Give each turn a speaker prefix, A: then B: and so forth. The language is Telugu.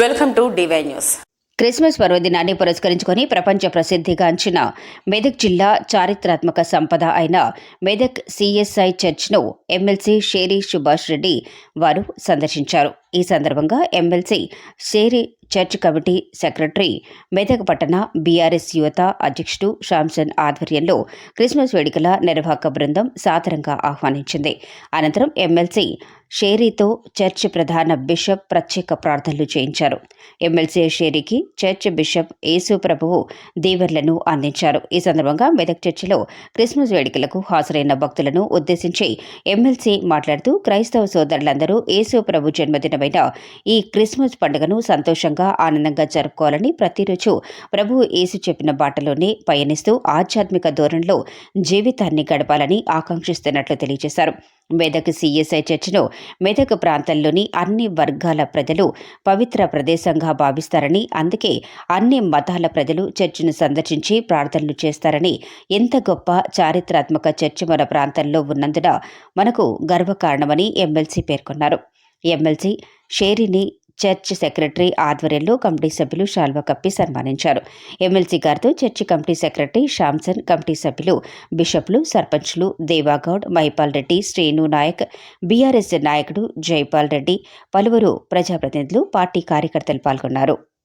A: Welcome to DY news.
B: Christmas పర్వదినాన్ని పురస్కరించుకొని ప్రపంచ ప్రసిద్ధిగాంచిన మెదక్ జిల్లా చారిత్రాత్మక సంపద అయిన మెదక్ సిఎస్ఐ చర్చ్ను ఎమ్మెల్సీ షేరి సుభాష్ రెడ్డి వారు సందర్శించారు. ఈ సందర్భంగా MLC Sheri church committee secretary Medak పట్టణ బీఆర్ఎస్ యువత అధ్యక్షుడు శాంసన్ ఆధ్వర్యంలో క్రిస్మస్ వేడుకల నిర్వాహక బృందం సాదరంగా ఆహ్వానించింది. అనంతరం ఎమ్మెల్సీ షేరీతో చర్చ్ ప్రధాన బిషప్ ప్రత్యేక ప్రార్థనలు చేయించారు. ఎమ్మెల్సీ షేరీకి చర్చ్ బిషప్ యేసు ప్రభువు దీవెర్లను అందించారు. ఈ సందర్భంగా మెదక్ చర్చిలో క్రిస్మస్ వేడుకలకు హాజరైన భక్తులను ఉద్దేశించి ఎమ్మెల్సీ మాట్లాడుతూ క్రైస్తవ సోదరులందరూ యేసు ప్రభు జన్మదినమైన ఈ క్రిస్మస్ పండుగను సంతోషంగా ఆనందంగా జరుపుకోవాలని ప్రతిరోజు ప్రభు యేసు చెప్పిన బాటలోనే పయనిస్తూ ఆధ్యాత్మిక ధోరణిలో జీవితాన్ని గడపాలని ఆకాంక్షిస్తున్నట్లు తెలియజేశారు. మెదక్ సిఎస్ఐ చర్చిను మెదక్ ప్రాంతంలోని అన్ని వర్గాల ప్రజలు పవిత్ర ప్రదేశంగా భావిస్తారని అందుకే అన్ని మతాల ప్రజలు చర్చిను సందర్శించి ప్రార్థనలు చేస్తారని ఎంత గొప్ప చారిత్రాత్మక చర్చి మన ప్రాంతంలో ఉన్నందున మనకు గర్వకారణమని ఎమ్మెల్సీ పేర్కొన్నారు. ఎమ్మెల్సీ షేరిని చర్చ్ సెక్రటరీ ఆధ్వర్యంలో కమిటీ సభ్యులు షాల్వా కప్పి సన్మానించారు. ఎమ్మెల్సీ గారితో church committee secretary Samson committee సభ్యులు బిషప్లు సర్పంచ్లు దేవాగౌడ్ మైపాల్ రెడ్డి శ్రీను నాయక్ బీఆర్ఎస్ నాయకుడు జైపాల్ రెడ్డి పలువురు ప్రజాప్రతినిధులు పార్టీ కార్యకర్తలు పాల్గొన్నారు.